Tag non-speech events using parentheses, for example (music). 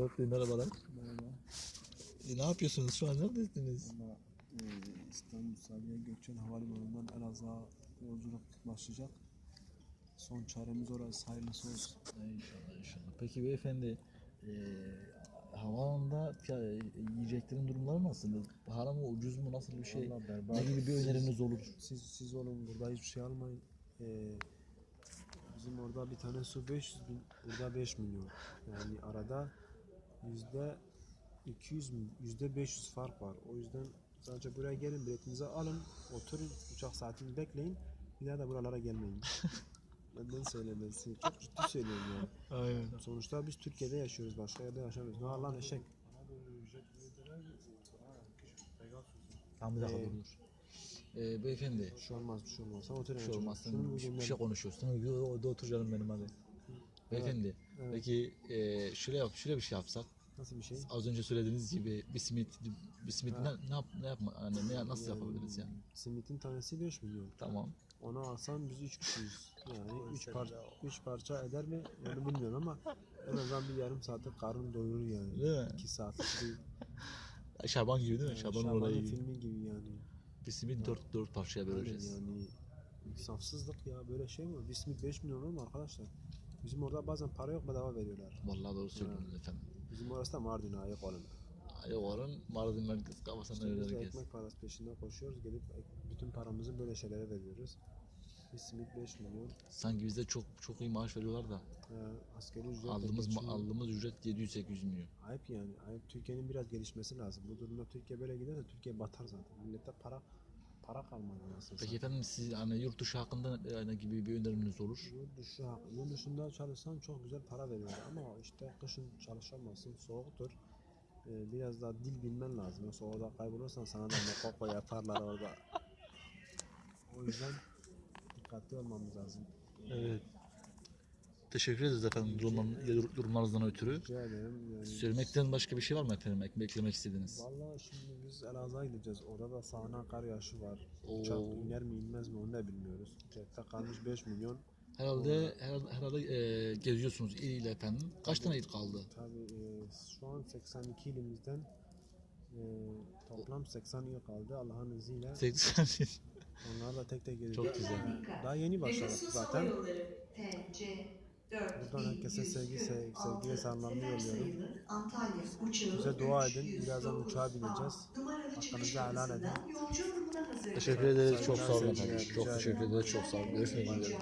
Sedat Bey merhabalar. Merhaba. E, ne yapıyorsunuz şu an neredesiniz? Valla e, İstanbul Sabiha Gökçen Havalimanı'ndan Elazığ'a yolculuk başlayacak. Son çaremiz orası hayırlısı olsun. İnşallah inşallah. Peki beyefendi e, havaalanında ya, yiyeceklerin durumları nasıl? Pahalı mı ucuz mu nasıl bir şey? Vallahi berbat. Ne gibi bir öneriniz olur? Siz, siz olun burada hiçbir şey almayın. E, bizim orada bir tane su 500 bin, burada 5 milyon. Yani arada yüzde 200 mi- yüzde 500 fark var. O yüzden sadece buraya gelin biletinizi alın, oturun, uçak saatini bekleyin. Bir daha da buralara gelmeyin. (laughs) Benden söylemesi. Çok ciddi söylüyorum yani. Aynen. Sonuçta biz Türkiye'de yaşıyoruz, başka yerde yaşamıyoruz. Ne var lan eşek? Tam bir dakika Ee, dur. E, beyefendi Bir şey olmaz, bir şey olmaz. Sen otur bir şey olmaz. Sen bir şey- konuşuyorsun. Sen otur canım benim hadi. Beyefendi evet. peki e, şöyle yap, şöyle bir şey yapsak. Nasıl bir şey? Az önce söylediğiniz gibi bir simit bir simit ne, ne yap ne yapma hani ne nasıl yapabiliriz yani? Simitin tanesi 5 milyon. Tamam. Onu alsan biz 3 kişiyiz. Yani 3 parça, üç parça eder mi? Onu bilmiyorum ama en azından bir yarım saatlik karın doyurur yani. Değil mi? 2 saatlik değil. (laughs) Şaban gibi değil mi? Yani Şaban'ın Şaban'ın olayı gibi. filmi gibi yani. Bir simit dört, dört parçaya Aynen böleceğiz. yani insafsızlık ya böyle şey mi? Bir simit 5 milyon olur mu arkadaşlar? Bizim orada bazen para yok bedava veriyorlar. Vallahi doğru söylüyorsunuz efendim. Bizim orası da Mardin ayık olun. Yok oranın Mardin merkez kafasında İşte öyle herkes. ekmek parası peşinden koşuyoruz. Gelip bütün paramızı böyle şeylere veriyoruz. Bir simit 5 milyon. Sanki bize çok çok iyi maaş veriyorlar da Ee, askeri ücret aldığımız aldığımız ücret 700-800 milyon. Ayıp yani. Ayıp. Türkiye'nin biraz gelişmesi lazım. Bu durumda Türkiye böyle giderse Türkiye batar zaten. Millette para para kalmadı nasıl. Peki efendim siz hani yurt dışı hakkında yani gibi bir öneriniz olur? Yurt dışı, yurt dışında çalışsan çok güzel para veriyor ama işte kışın çalışamazsın, soğuktur. Ee, biraz daha dil bilmen lazım. Yoksa orada kaybolursan sana da mokoko yaparlar orada. O yüzden dikkatli olmamız lazım. Evet. Teşekkür ederiz efendim durumdan, durumlarınızdan ötürü. Rica ederim. Yani, Söylemekten başka bir şey var mı efendim? Ek- Eklemek istediğiniz? Vallahi şimdi biz Elazığ'a gideceğiz. Orada da sağanak kar yağışı var. Oo. Uçak iner mi inmez mi onu da bilmiyoruz. Cepte kalmış 5 milyon. Herhalde herhalde, herhalde e, geziyorsunuz il ile efendim. Kaç tane il kaldı? Tabii e, şu an 82 ilimizden e, toplam 80 il kaldı Allah'ın izniyle. 80 il. Onları da tek tek gezeceğiz. Çok güzel. Daha yeni başladık zaten. Yolları TC 4 Buradan herkese sevgi, sev- sevgi ve selamlarımı yolluyorum. Bize dua edin. 309 Birazdan uçağa bineceğiz. Hakkınızı helal edin. Teşekkür ederiz. Çok sağ olun efendim. Çok teşekkür ederiz. Çok sağ olun. Görüşmek üzere.